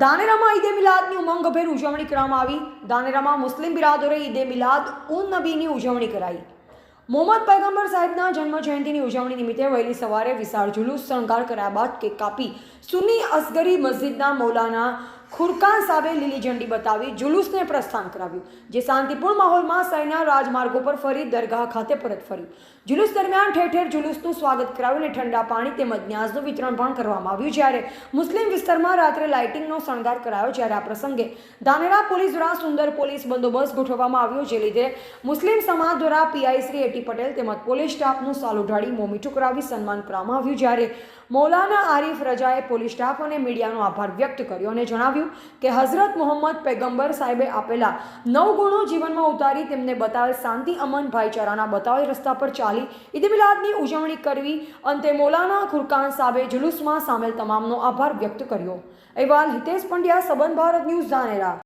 ધાનેરામાં ઈદે મિલાદની ઉમંગભેર ઉજવણી કરવામાં આવી. દાનેરામાં મુસ્લિમ બિરાદરોએ ઈદે મિલાદ ઉન નબીની ઉજવણી કરાઈ. મોહમ્મદ પૈગંબર સાહેબના જન્મ જયંતિની ઉજવણી નિમિત્તે વહેલી સવારે વિશાળ જુલુસ શણગાર કર્યા બાદ કેક કાપી સુન્ની અસગરી મસ્જિદના મૌલાના ખુરકાન સાહેબે લીલી ઝંડી બતાવી જુલુસને પ્રસ્થાન કરાવ્યું, જે શાંતિપૂર્ણ માહોલમાં શહેરના રાજમાર્ગો પર ફરી દરગાહ ખાતે પરત ફર્યું. જુલુસ દરમિયાન ઠેર ઠેર જુલુસનું સ્વાગત કરાવ્યું અને ઠંડા પાણી તેમજ ન્યાઝનું વિતરણ પણ કરવામાં આવ્યું. જ્યારે મુસ્લિમ વિસ્તારમાં રાત્રે લાઇટિંગનો શણગાર કરાયો, જ્યારે આ પ્રસંગે ધાનેરા પોલીસ દ્વારા સુંદર પોલીસ બંદોબસ્ત ગોઠવવામાં આવ્યો, જે લીધે મુસ્લિમ સમાજ દ્વારા પીઆઈ શ્રી એટી પટેલ તેમજ પોલીસ સ્ટાફનું સાલ ઉઢાડી મોમીઠું કરાવી સન્માન કરવામાં આવ્યું. જ્યારે મૌલાના આરીફ રજાએ પોલીસ સ્ટાફ અને મીડિયાનો આભાર વ્યક્ત કર્યો અને જણાવ્યું કે હઝરત મોહમ્મદ પેગંબર સાહેબે આપેલા નવ ગુણો જીવનમાં ઉતારી તેમને બતાવેલ શાંતિ અમન ભાઈચારાના બતાવેલ રસ્તા પર ચાલી ઈદ મિલાદની ઉજવણી કરવી અંતે મૌલાના ખુરકાન સાહેબે જુલુસમાં સામેલ તમામનો આભાર વ્યક્ત કર્યો. અહેવાલ હિતેશ પંડ્યા સંબંધ ભારત ન્યૂઝ, ધાનેરા.